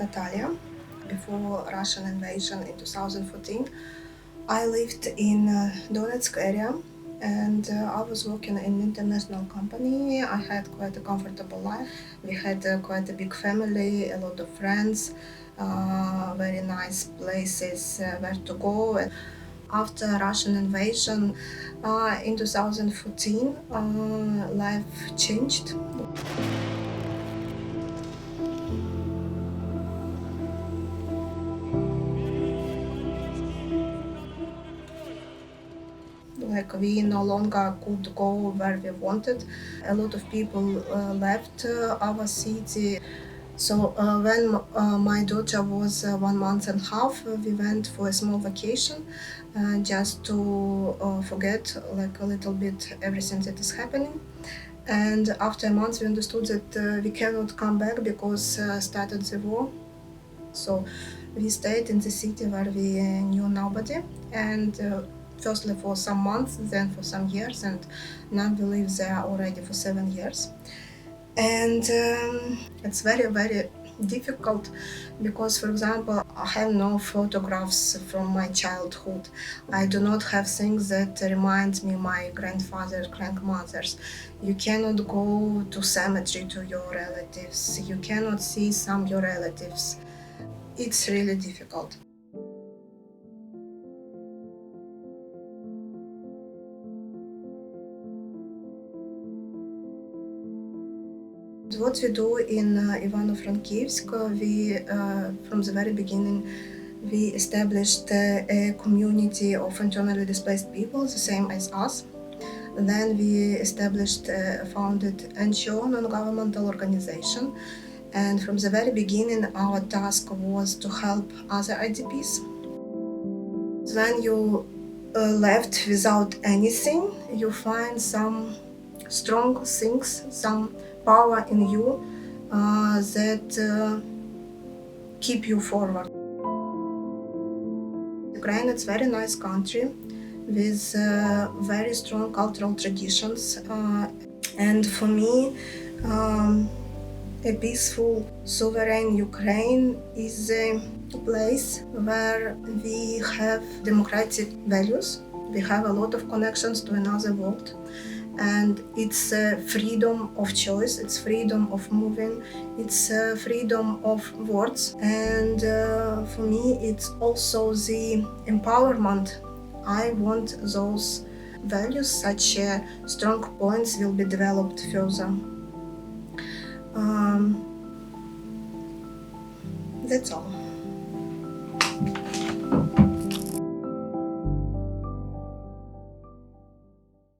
Natalia. Before Russian invasion in 2014, I lived in uh, Donetsk area and uh, I was working in an international company. I had quite a comfortable life. We had uh, quite a big family, a lot of friends, uh, very nice places uh, where to go. And After Russian invasion uh, in 2014, uh, life changed. Like we no longer could go where we wanted. A lot of people uh, left uh, our city. So uh, when uh, my daughter was uh, one month and a half, uh, we went for a small vacation, just to forget like a little bit everything that is happening. And after a month, we understood that we cannot come back because started the war. So we stayed in the city where we knew nobody, and firstly for some months, then for some years, and now we live there already for seven years. And um, it's very, very difficult because, for example, I have no photographs from my childhood. I do not have things that remind me my grandfathers, grandmothers. You cannot go to cemetery to your relatives. You cannot see some your relatives. It's really difficult. What we do in uh, Ivano-Frankivsk, uh, we uh, from the very beginning we established uh, a community of internally displaced people, the same as us. Then we established a founded NGO, non-governmental organization, and from the very beginning our task was to help other IDPs. When you uh, left without anything, you find some strong things, some power in you uh, that uh, keep you forward. Ukraine is a very nice country with uh, very strong cultural traditions, uh, and for me, um, a peaceful, sovereign Ukraine is a place where we have democratic values. We have a lot of connections to another world and it's uh, freedom of choice it's freedom of moving it's uh, freedom of words. And uh, for me it's also the empowerment. I want those values such uh, strong points will be developed further. Um, that's all